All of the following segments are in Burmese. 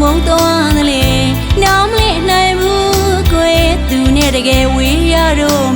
မုံသွားတယ်လေနောင်မလဲနိုင်ဘူးကိုယ်သူနဲ့တကယ်ဝေးရတော့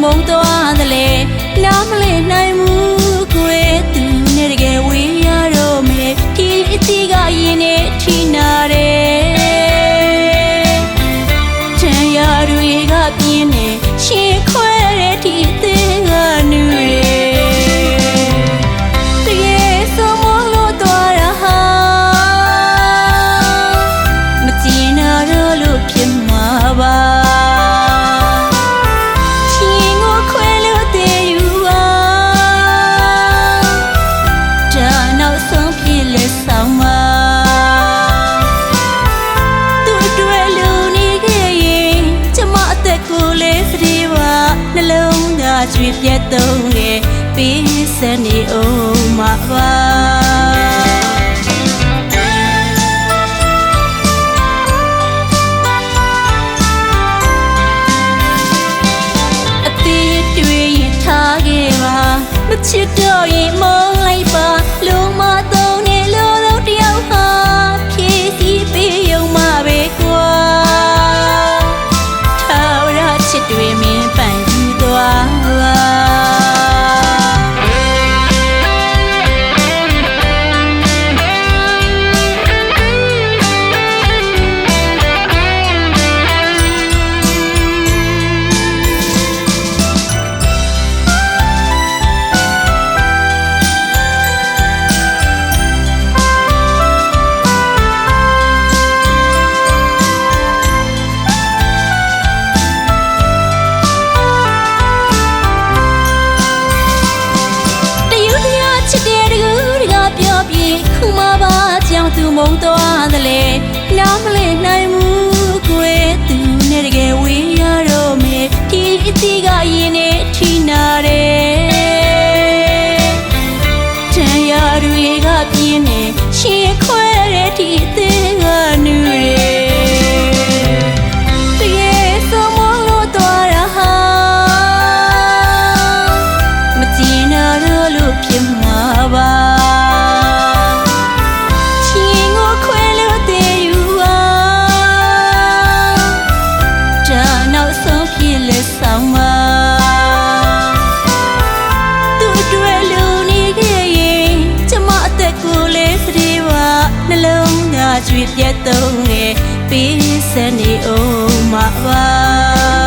梦都 ကျွေပြတ်သုံးရဲ့ပေးစနေအောင်မှာပါချစ်တော့ရင်မုန်းလိုက်ပါလုံးမတော့ မုံသွားသလဲနားမလည်နိုင်ဘူးကိုယ်သူနဲ့တကယ်ဝေးရတော့မယ်ဒီအသီးကရင်နဲ့ထိနာတယ်တန်ရာတွေကပြင်းနေရှင်းခွဲတဲ့ဒီ တုံးငယ်ပြီးစနေအောင်မှာပါ